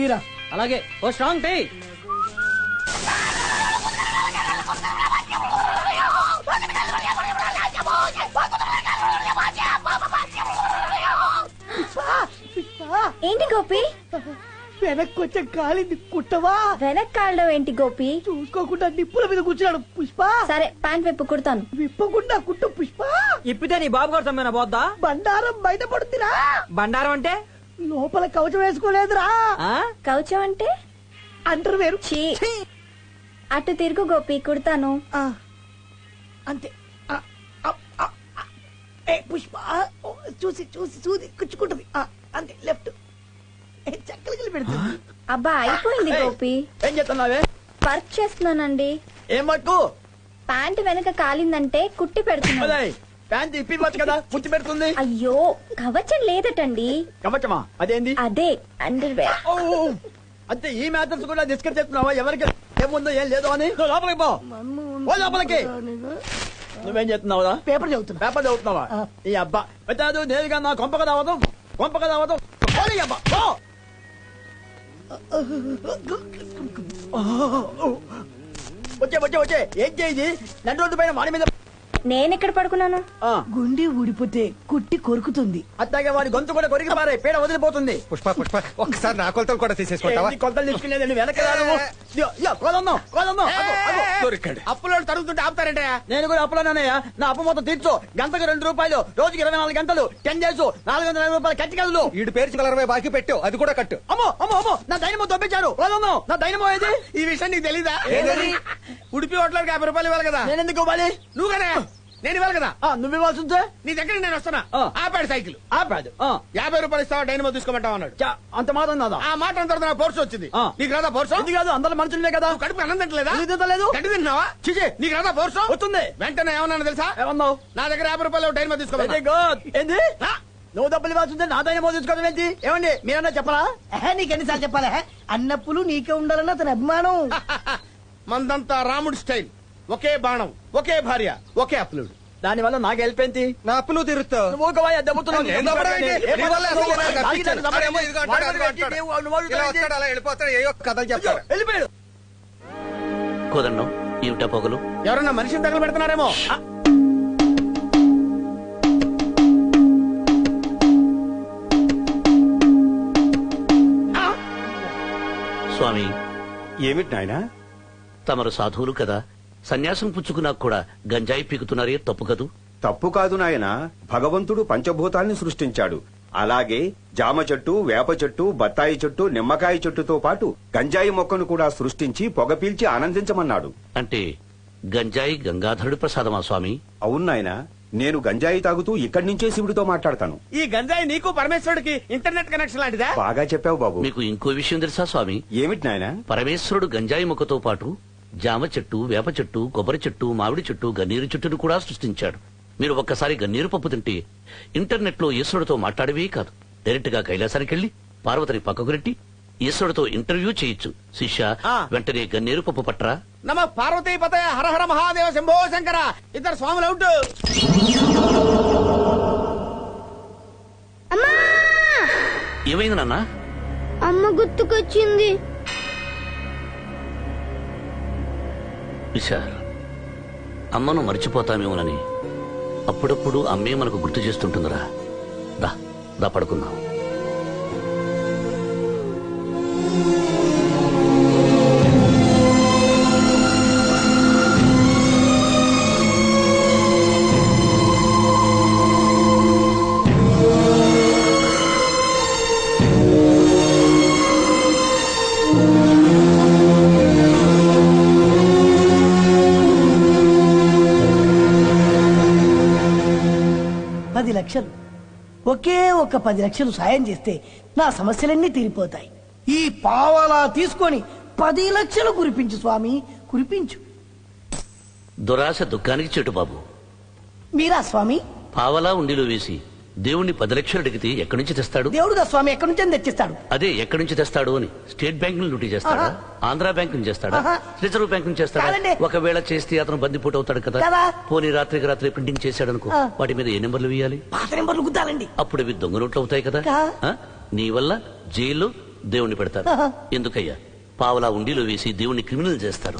తీరా. అలాగే ఓ strong tea. ఏంటి గోపి? వెనక్కి వచ్చే కాలింది కుట్టవా? వెనక్ కాళ్ళం ఏంటి గోపి? చూసుకోకుండా నిప్పుల మీద కూర్చున్నాడు పుష్ప. సరే ప్యాంట్ వైపు కుడతాను. విప్పకుండా కుట్టు పుష్ప. ఇప్పితే నీ బాబు కొడతాం మీద పోద్దా? బండారం బయట పడుతురా బండారం అంటే? లోపల కవచం వేసుకోలేదురా. ఆ? కౌచం అంటే? అంటారు వేరు. చీ అటు తిరుగు గోపి కుడతాను. ఆ, అంతే. పుష్ప చూసి చూసి చూసి కుచ్చుకుంటది. ఆ, అంతే లెఫ్ట్. ఏ, చక్కలు పెడుతుంది. అబ్బా అయిపోయింది గోపి. ఏం చేస్తున్నావే? వర్క్ చేస్తున్నానండి. ఏం ప్యాంట్ వెనక కాలిందంటే కుట్టి పెడుతున్నాను. ప్యాంట్ ఇప్పివచ్చు కదా పుట్టి పెడుతుంది. అయ్యో కవచం లేదటండి. కవచమా? అదేంది? అదే అండర్ వేర్. అంతే ఈ మ్యాటర్స్ కూడా డిస్కస్ చేస్తున్నావా? ఎవరికి ఏముందో ఏం లేదో అని? లోపలికి పో. ఓ లోపలికి. నువ్వేం చేస్తున్నావురా? పేపర్ చదువుతున్నా. పేపర్ చదువుతున్నావా. ఈ అబ్బా. పెట్టాదు నేరుగా నా కొంపక రావడం కొంపక రావడం అబ్బా. పో. వచ్చే వచ్చే వచ్చే. ఏం చేయి నన్ను రోడ్డు పైన వాడి మీద నేనెక్కడ పడుకున్నాను? ఆ, గుండి ఊడిపోతే కుట్టి కొరుకుతుంది. అట్లాగే వాడి గొంతు కూడా కొరికి పారే పేడ వదిలిపోతుంది. పుష్ప పుష్ప ఒక్కసారి నా కొలతలు కూడా తీసేసుకుంటావా కొలతలు తీసుకునేది? వెనక కోదన్నాం కోదన్నాం దొరికాడు. అప్పులో తరుగుతుంటే ఆపుతారంటే? నేను కూడా అప్పులోనయ్య నా అప్పు మొత్తం తీర్చు. గంటకు రెండు రూపాయలు రోజుకి ఇరవై నాలుగు గంటలు టెన్ డేస్ నాలుగు వందల రూపాయలు కట్టి కదలు. ఈడు పేర్చుకల అరవై బాకీ పెట్టావు అది కూడా కట్టు. అమ్మో అమ్మో అమ్మో నా దైనమో దొబ్బించారు కోదన్నాం నా దైనమో ఏది ఈ విషయం నీకు తెలీదా? ఉడిపి హోటల్కి యాభై రూపాయలు ఇవ్వాలి కదా? నేను ఎందుకు ఇవ్వాలి? నువ్వు కదా. నేను ఇవ్వాలి కదా. నువ్వు ఇవ్వాల్సి ఉంటే నీ దగ్గర నేను వస్తున్నా. ఆ. ఆపాడు సైకిల్. ఆపాదు ఆ, యాభై రూపాయలు ఇస్తావా డైనమో తీసుకోమంటావు అన్నాడు. చా, అంత మాత్రం నాదా ఆ మాట అంత తర్వాత పోర్సు వచ్చింది. ఆ. నీకు రాదా పోర్సు ఇది కాదు అందరు మనుషులే కదా. నువ్వు కడుపు అన్నం తింటలేదా? తింటలేదు? గడ్డి తింటున్నావా చిచి నీకు రాదా పోర్సు వస్తుంది. వెంటనే ఏమన్నా తెలుసా? ఏమన్నావు? నా దగ్గర యాభై రూపాయలు డైనమో గుడ్ ఏంది? నువ్వు డబ్బులు ఇవ్వాల్సి ఉంటే నా దైనమో తీసుకోవడం ఏంటి? ఏమండి మీరన్నా చెప్పరా? ఎహే, నీకెన్నిసార్లు చెప్పాలా? అన్నప్పులు నీకే ఉండాలన్న అతని అభిమానం. మందంతా రాముడి స్టైల్. ఒకే బాణం ఒకే భార్య ఒకే అప్లుడు దాని వల్ల నాకు ఏంటి నా అప్పు నువ్వు తీరుస్తావు నువ్వు ఒక వాయి దెబ్బతున్నావు. నేను దెబ్బడం ఏంటి? నీ వల్ల అసలు నేను తప్పించాను. వాడి వాడేమో ఇదిగో అంటాడు, వాడి అదిగో అంటాడు. నువ్వు- నువ్వు ఇలా అడుగుతావు వస్తాడు, అలా వెళ్ళిపోతాడు ఏయో కథలు ఏంటి? చెప్తాడు వెళ్ళిపోయాడు కుదరణం ఏమిటా పొగలు ఎవరన్నా మనిషిని తగలు పెడుతున్నారేమో స్వామి ఏమిటి నాయనా తమరు సాధువులు కదా సన్యాసం పుచ్చుకున్నాక కూడా గంజాయి పీకుతున్నారే తప్పు కదూ? తప్పు కాదు నాయన. భగవంతుడు పంచభూతాల్ని సృష్టించాడు. అలాగే జామ చెట్టు వేప చెట్టు బత్తాయి చెట్టు నిమ్మకాయ చెట్టుతో పాటు గంజాయి మొక్కను కూడా సృష్టించి పొగ పీల్చి ఆనందించమన్నాడు. అంటే గంజాయి గంగాధరుడి ప్రసాదమా స్వామి? అవును నాయన. నేను గంజాయి తాగుతూ ఇక్కడి నుంచే శివుడితో మాట్లాడతాను. ఈ గంజాయి నీకు పరమేశ్వరుడికి ఇంటర్నెట్ కనెక్షన్ లాంటిదా? బాగా చెప్పావు బాబు. మీకు ఇంకో విషయం తెలుసా స్వామి? ఏమిటి నాయనా? పరమేశ్వరుడు గంజాయి మొక్కతో పాటు జామ చెట్టు వేప చెట్టు కొబ్బరి చెట్టు మామిడి చెట్టు గన్నీరు చెట్టును కూడా సృష్టించాడు. మీరు ఒక్కసారి గన్నీరు పప్పు తింటే ఇంటర్నెట్లో ఈశ్వరుడితో మాట్లాడవే కాదు. డైరెక్ట్గా కైలాసానికి వెళ్ళి పార్వతిని పక్కకు నెట్టి ఈశ్వరుడితో ఇంటర్వ్యూ చేయొచ్చు. శిష్య ఆ. వెంటనే గన్నీరు పప్పు పట్రా. నమ పార్వతీ పతయ హర హర మహాదేవ శంభో శంకర. ఇద్దరు స్వాములు అవుట్ ఏమైంది నాన్న? అమ్మ గుర్తుకొచ్చింది. విశాల్ అమ్మను మర్చిపోతామేమోనని. అప్పుడప్పుడు అమ్మే మనకు గుర్తు చేస్తుంటుందిరా. దా దా పడుకుందాం. పది లక్షలు. ఒకే ఒక పది లక్షలు సాయం చేస్తే నా సమస్యలన్నీ తీరిపోతాయి. ఈ పావలా తీసుకొని పది లక్షలు కురిపించు స్వామి కురిపించు. దురాశ దుఃఖానికి చెట్టు బాబు మీరా స్వామి? పావలా ఉండిలో వేసి దేవుణ్ణి పది లక్షలు అడిగితే ఎక్కడి నుంచి తెస్తాడు? దేవుడుగా స్వామి ఎక్కడి నుంచి తెచ్చిస్తాడు. అదే ఎక్కడి నుంచి తెస్తాడు అని. స్టేట్ బ్యాంక్ నుంచి లూటీ చేస్తాడా. ఆంధ్ర బ్యాంక్ నుంచి చేస్తాడా. రిజర్వ్ బ్యాంక్ నుంచి చేస్తాడా. ఒకవేళ చేస్తే అతను బందిపోటు అవుతాడు కదా. పోనీ రాత్రికి రాత్రి ప్రింటింగ్ చేశాడు అనుకో. వాటి మీద ఏ నెంబర్లు వేయాలి? పాత నెంబర్లు గుద్దాలండి. అప్పుడు ఇవి దొంగ నోట్లు అవుతాయి కదా? నీ వల్ల జైలు దేవుణ్ణి పెడతారు. ఎందుకయ్యా? పావలా ఉండిలో వేసి దేవుణ్ణి క్రిమినల్ చేస్తారు.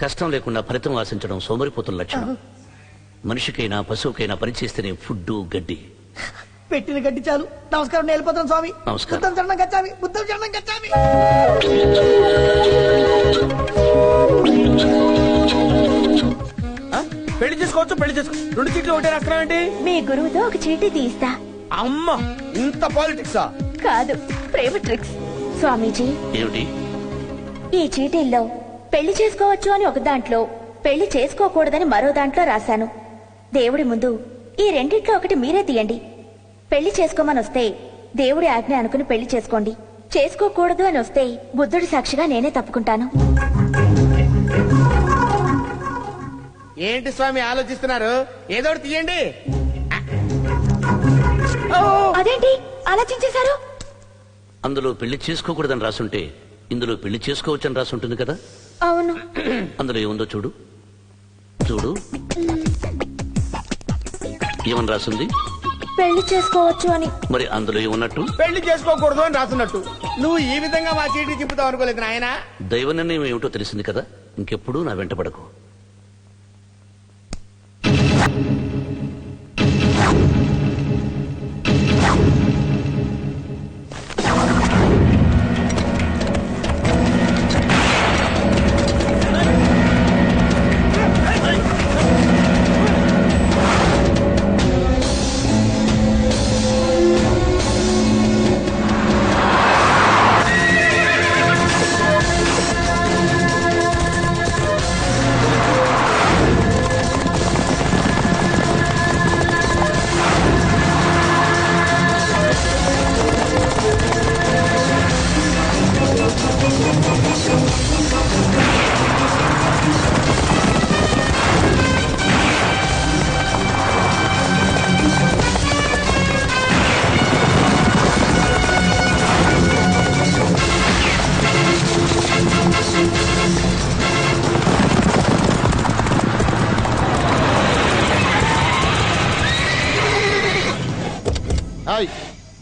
కష్టం లేకుండా ఫలితం ఆశించడం సోమరిపోతుల లక్షణం. మనిషికైనా పశువుకైనా పనిచేస్తేనే ఫుడ్ గడ్డి. పెట్టిన గడ్డి చాలు. నమస్కారం నేను వెళ్ళిపోతాను స్వామి. నమస్కారం. బుద్ధం చరణం గచ్చామి బుద్ధం చరణం గచ్చామి. ఆ? పెళ్ళి చేసుకోవచ్చు పెళ్ళి చేసుకో. రెండు సీట్లు ఒకటే రాస్తున్నావేంటి మీ గురువుతో ఒక చీటీ తీస్తా. అమ్మ ఇంత పాలిటిక్సా? కాదు ప్రేమ ట్రిక్స్. స్వామీజీ ఏమిటి? ఈ చీటీల్లో పెళ్ళి చేసుకోవచ్చు అని ఒక దాంట్లో పెళ్ళి చేసుకోకూడదని మరో దాంట్లో రాశాను. దేవుడి ముందు ఈ రెండిట్లో ఒకటి మీరే తీయండి. పెళ్ళి చేసుకోమని వస్తే దేవుడి ఆజ్ఞ అనుకుని పెళ్ళి చేసుకోండి. చేసుకోకూడదు అని వస్తే బుద్ధుడి సాక్షిగా నేనే తప్పుకుంటాను. ఏంటి స్వామి ఆలోచిస్తున్నారు? ఏదో ఒకటి తీయండి. అదేంటి? ఆలోచించేశారు? అందులో పెళ్ళి చేసుకోకూడదని రాసుంటే ఇందులో పెళ్ళి చేసుకోవచ్చని రాసుంటుంది కదా? అవును. అందులో ఏముందో చూడు. చూడు. ఏమని రాసింది? పెళ్ళి చేసుకోవచ్చు అని. మరి అందులో ఏమున్నట్టు? పెళ్ళి చేసుకోకూడదు అని రాస్తున్నట్టు నువ్వు ఈ విధంగా మా చీటీ తిప్పుతావు అనుకోలేదు నాయనా. దైవ నిర్ణయం ఏమిటో తెలిసింది కదా? ఇంకెప్పుడు నా వెంట పడకు.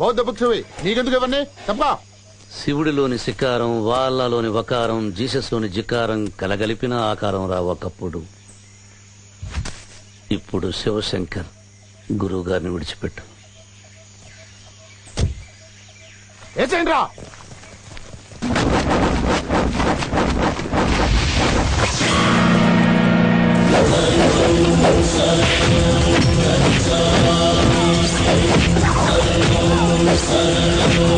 బౌద్ధ భిక్షువి నీకెందుకు ఇవన్నీ? చెప్పా శివుడిలోని శికారం వాళ్ళలోని వకారం జీసస్లోని జికారం కలగలిపిన ఆకారం రా ఒకప్పుడు. ఇప్పుడు శివశంకర్ గురువు గారిని విడిచిపెట్టు. ఏసేయండి రా ఎవరు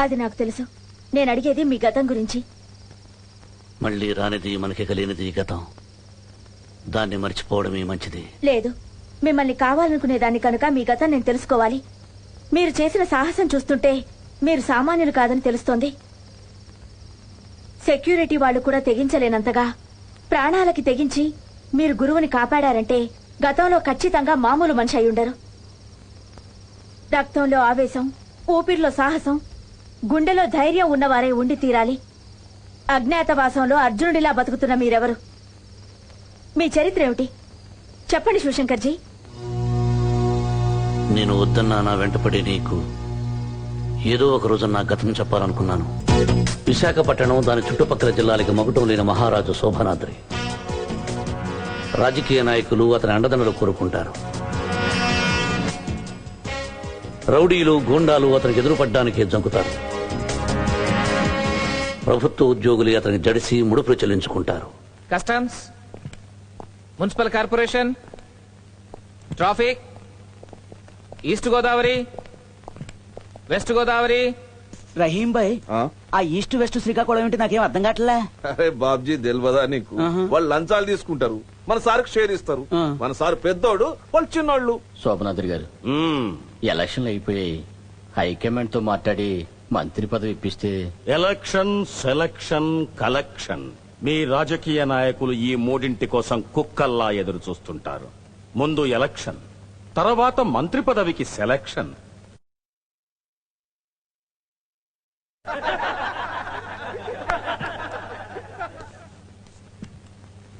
అది నాకు తెలుసు. నేను అడిగేది మీ గతం గురించి. మళ్ళీ రానిది మనకి కలిగినది గతం. దాన్ని మర్చిపోవడమే మంచిది. లేదు. మిమ్మల్ని కావాలనుకునే దాన్ని కనుక మీ గతం నేను తెలుసుకోవాలి. మీరు చేసిన సాహసం చూస్తుంటే మీరు సామాన్యులు కాదని తెలుస్తోంది. సెక్యూరిటీ వాళ్ళు కూడా తెగించలేనంతగా ప్రాణాలకి తెగించి మీరు గురువుని కాపాడారంటే గతంలో ఖచ్చితంగా మామూలు మనిషి అయి ఉండరు. రక్తంలో ఆవేశం ఊపిరిలో సాహసం గుండెలో ధైర్యం ఉన్నవారే ఉండి తీరాలి. అజ్ఞాతవాసంలో అర్జునుడిలా బతుకుతున్న మీరెవరు? మీ చరిత్ర ఏమిటి చెప్పండి శివశంకర్జీ. నేను వద్దన్నా నా వెంటపడి నీకు ఏదో ఒక రోజు నా గతం చెప్పాలనుకున్నాను. విశాఖపట్నం దాని చుట్టుపక్కల జిల్లాలకి మగుటం లేని మహారాజు శోభనాద్రి. రాజకీయ నాయకులు అతని అండదండలు కోరుకుంటారు. రౌడీలు గూండాలు అతనికి ఎదురుపడ్డానికి జంకుతారు. ప్రభుత్వ ఉద్యోగులు అతనికి జడిసి ముడుపులు చెల్లించుకుంటారు. Customs municipal corporation traffic east Godavari west Godavari. Rahim bhai ఆ? ఈస్ట్ వెస్ట్ శ్రీకాకుళం ఏంటి నాకేం అర్థం కావట్లే? అరే బాబ్జీ తెలియదా నీకు? వాళ్ళు లంచాలు తీసుకుంటారు. మన సార్కి షేర్ ఇస్తారు. మన సార్ పెద్దోడు వాళ్ళు చిన్నోళ్ళు. శోభనాథుడి గారు ఎలక్షన్లు అయిపోయాయి. హైకమాండ్తో మాట్లాడి మంత్రి పదవి ఇప్పిస్తే? ఎలక్షన్ సెలక్షన్ కలెక్షన్ మీ రాజకీయ నాయకులు ఈ మూడింటి కోసం కుక్కల్లా ఎదురు చూస్తుంటారు. ముందు ఎలక్షన్ తర్వాత మంత్రి పదవికి సెలక్షన్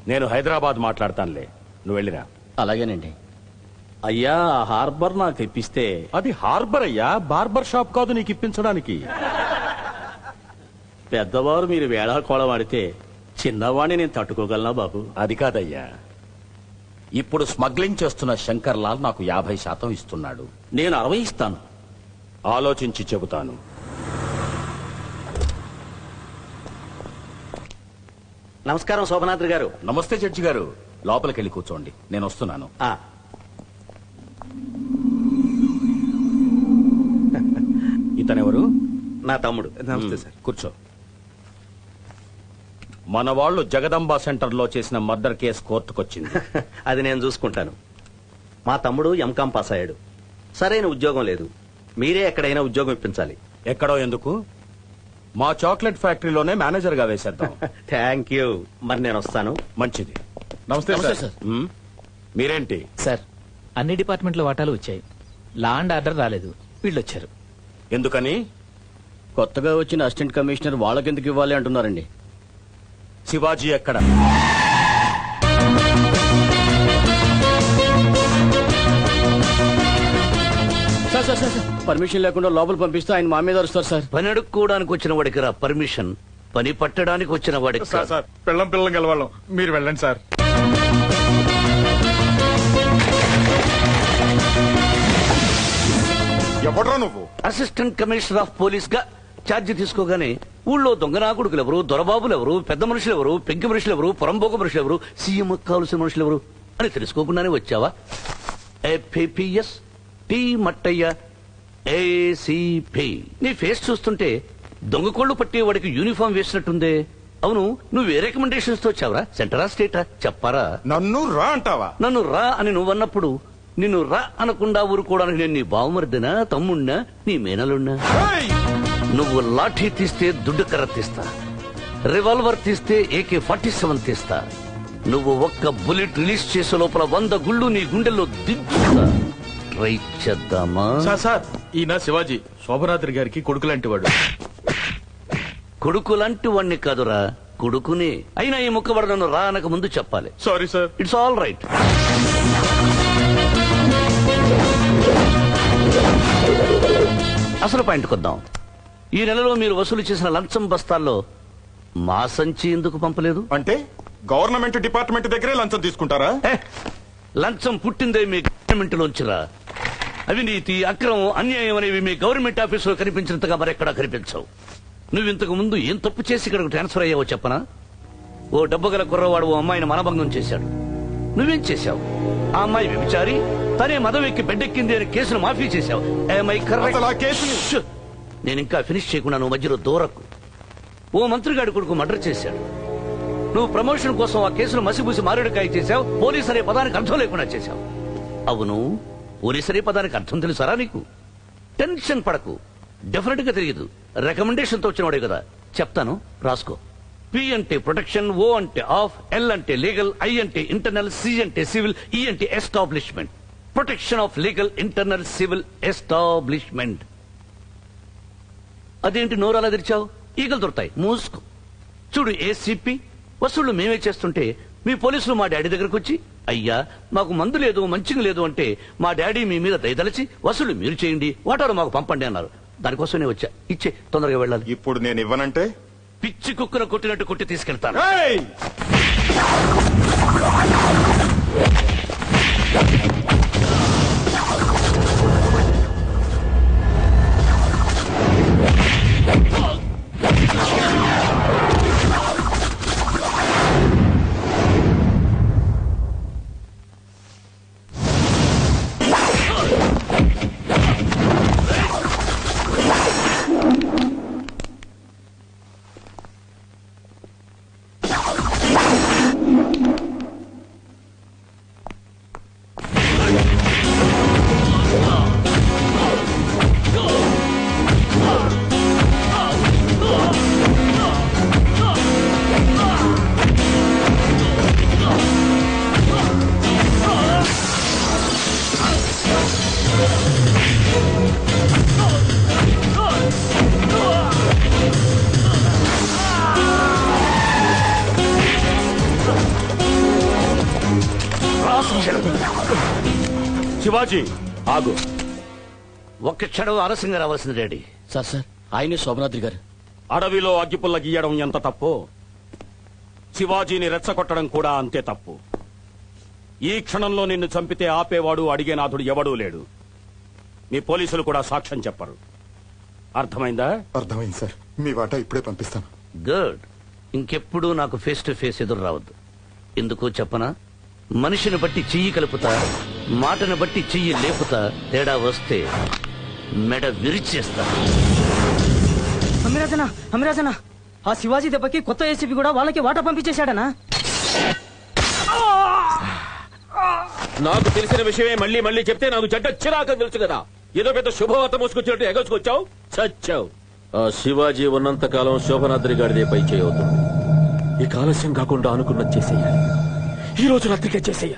నేను హైదరాబాద్ మాట్లాడతానులే. నువ్వు వెళ్ళిరా. అలాగేనండి. అయ్యా ఆ హార్బర్ నాకు ఇప్పిస్తే. అది హార్బర్ అయ్యా బార్బర్ షాప్ కాదు నీకు ఇప్పించడానికి. పెద్దవారు మీరు వేళాకోళం ఆడితే చిన్నవాణ్ణి నేను తట్టుకోగలనా బాబు? అది కాదయ్యా. ఇప్పుడు స్మగ్లింగ్ చేస్తున్న శంకర్ లాల్ నాకు యాభై శాతం ఇస్తున్నాడు. నేను అరవై ఇస్తాను. ఆలోచించి చెబుతాను. నమస్కారం శోభనాద్రి గారు. నమస్తే జడ్జి గారు. లోపలికి వెళ్ళి కూర్చోండి. నేను వస్తున్నాను. ఇతనెవరు నా తమ్ముడు. నమస్తే సార్. కూర్చో. మన వాళ్ళు జగదంబ సెంటర్లో చేసిన మర్డర్ కేసు కోర్టుకొచ్చింది. అది నేను చూసుకుంటాను. మా తమ్ముడు ఎంకాం పాస్ అయ్యాడు. సరైన ఉద్యోగం లేదు. మీరే ఎక్కడైనా ఉద్యోగం ఇప్పించాలి. ఎక్కడో ఎందుకు? మా చాక్లెట్ ఫ్యాక్టరీలోనే మేనేజర్గా వేసేద్దాం. Thank you. మరి నేను వస్తాను. మంచిది. నమస్తే సార్. ఉమ్, మీరేంటి? సార్ అన్ని డిపార్ట్మెంట్ల వాటాలు వచ్చాయి. లా అండ్ ఆర్డర్ రాలేదు. వీళ్ళు వచ్చారు ఎందుకని? కొత్తగా వచ్చిన అసిస్టెంట్ కమిషనర్ వాళ్ళకెందుకు ఇవ్వాలి అంటున్నారండి? శివాజీ ఎక్కడ? సార్ సార్ సార్ పర్మిషన్ లేకుండా లోపల పంపిస్తే ఆయన మా మీద అరుస్తారు సార్. పని అడుక్కోవడానికి వచ్చిన వాడికి రా పర్మిషన్. పని పట్టడానికి వచ్చిన వాడికి సార్. సార్ పిల్లం పిల్లం గెలవాళ్ళం. మీరు వెళ్ళండి సార్. ఎవడ్రా నువ్వు? అసిస్టెంట్ కమిషనర్ ఆఫ్ పోలీస్గా ఛార్జ్ తీసుకోగానే ఊళ్ళో దొంగనాకుడుకులు ఎవరు దొరబాబులు ఎవరు పెద్ద మనుషులు ఎవరు పెంకి మనుషులు ఎవరు పొరంబోక మనుషులు ఎవరు సీఎం కావలసిన మనుషులు ఎవరు అని తెలుసుకోకుండానే వచ్చావా? ఏపీఎస్ టీ మట్టయ్య ఏసీపీ నీ ఫేస్ చూస్తుంటే దొంగ కోళ్ళు పట్టేవాడికి యూనిఫామ్ వేసినట్టుందే. అవును నువ్వు ఏ రికమెండేషన్స్తో వచ్చావరా? సెంటరా స్టేటా చెప్పారా? నన్ను రా అంటావా? నన్ను రా అని నువ్వన్నప్పుడు నిన్ను రా అనకుండా ఊరుకోవడానికి నేను నీ బావమరిదినా తమ్ముణ్ణా నీ మేనలున్నా! నువ్వు లాఠీ తీస్తే దుడ్డు కర్ర తీస్తా. రివాల్వర్ తీస్తే ఏకే ఫార్టీ సెవెన్ తీస్తా. నువ్వు ఒక్క బుల్లెట్ రిలీజ్ చేసే లోపల వంద గుళ్ళు నీ గుండెల్లో దించుతా ట్రై చేద్దామా? సార్ సార్ ఈయన శివాజీ శోభనాద్రి గారికి కొడుకు లాంటి వాడు కొడుకు లాంటి వాణ్ణి కాదురా కొడుకునే. అయినా ఈ ముక్కబడ నన్ను రా అనక ముందు చెప్పాలి. Sorry sir. It's all right అసలు పాయింట్ కొద్దాం ఈ నెలలో మీరు వసూలు చేసిన లంచం బస్తాల్లో మా సంచి ఎందుకు పంపలేదు? అంటే గవర్నమెంట్ డిపార్ట్మెంట్ దగ్గరే లంచం తీసుకుంటారా? ఏ, లంచం పుట్టిందే మీ గవర్నమెంట్ లోంచిరా అవినీతి అక్రమం అన్యాయం అనేవి మీ గవర్నమెంట్ ఆఫీసులో కనిపించినంతగా మరెక్కడా కనిపించవు. నువ్వు ఇంతకు ముందు ఏం తప్పు చేసి ఇక్కడికి ట్రాన్స్ఫర్ అయ్యావో చెప్పనా? ఓ డబ్బు గల కుర్రవాడు ఓ అమ్మాయిని మనభంగం చేశాడు. నువ్వేం చేశావు? ఆ అమ్మాయి వ్యభిచారి తనే మదం ఎక్కి బెడ్డెక్కింది అని కేసును మాఫీ చేశావు! నేను ఇంకా ఫినిష్ చేయకుండా నువ్వు మధ్యలో దూరకు. ఓ మంత్రిగాడి కొడుకు మర్డర్ చేశాడు. నువ్వు ప్రమోషన్ కోసం ఆ కేసును మసిబూసి మారేడుకాయ చేశావు. పోలీస్ అనే పదానికి అర్థం లేకుండా చేశావు. అవును. పోలీస్ అనే పదానికి అర్థం తెలుసారా నీకు? టెన్షన్ పడకు. డెఫినెట్గా తెలియదు. రికమెండేషన్తో వచ్చినవాడే కదా. చెప్తాను. రాసుకో. పి అంటే ప్రొటెక్షన్ ఓ అంటే ఆఫ్ ఎల్ అంటే లీగల్ ఐ అంటే ఇంటర్నల్ సి అంటే సివిల్ ఈ అంటే establishment protection of legal internal civil establishment అదేంటి నోరు అలా తెరిచావు? ఈగలు దొరుకుతాయి. మూసుకో. చూడు ఏసీపీ వసూళ్ళు మేమే చేస్తుంటే మీ పోలీసులు మా డాడీ దగ్గరకు వచ్చి అయ్యా మాకు మందు లేదు మంచిగా లేదు అంటే మా డాడీ మీ మీద దయదలిచి వసూలు మీరు చేయండి వాటారు మాకు పంపండి అన్నారు. దానికోసమే వచ్చా. ఇచ్చే తొందరగా వెళ్ళాలి. ఇప్పుడు నేను ఇవ్వనంటే? పిచ్చి కుక్కను కొట్టినట్టు కొట్టి తీసుకెళ్తాను. ఏయ్! శివాజీ ఆగు. ఒక్క క్షణం ఆలస్యంగా రావాల్సింది డాడీ. సార్ సార్ ఆయనే శోభనాద్రి గారు. అడవిలో అగ్గిపుల్ల గీయడం ఎంత తప్పు? శివాజీని రెచ్చగొట్టడం కూడా అంతే తప్పు. ఈ క్షణంలో నిన్ను చంపితే ఆపేవాడు అడిగేనాథుడు ఎవడూ లేడు. మీ పోలీసులు కూడా సాక్ష్యం చెప్పరు. అర్థమైందా? అర్థమైంది సార్. మీ వాటా ఇప్పుడే పంపిస్తాను. గుడ్. ఇంకెప్పుడు నాకు ఫేస్ టు ఫేస్ ఎదురు రావద్దు. ఎందుకో చెప్పనా? మనిషిని బట్టి చెయ్యి కలుపుతా మాటను బట్టి చెయ్యి లేపుతా తేడా వస్తే మెడ విరిచేస్తా. అమిరాజనా అమిరాజనా ఆ శివాజీ దెబ్బకి కొత్త ఏసీపీ కూడా వాళ్ళకి వాటా పంపించేశాడనా? నాకు తెలిసిన విషయమే మళ్ళీ మళ్ళీ చెప్తే నాకు చెడ్డ చిరాకని తెలుసు కదా. ఏదో పెద్ద శుభవార్త మోసుకొచ్చినట్టు ఎగసుకొచ్చావు? చచ్చావు. ఆ శివాజీ ఉన్నంత కాలం శోభనాద్రి గారిదే పై చేయవుతుంది ఈ ఆలస్యం కాకుండా అనుకున్నది చేసేయాలి. ఈ రోజు రాత్రికే చేసేయ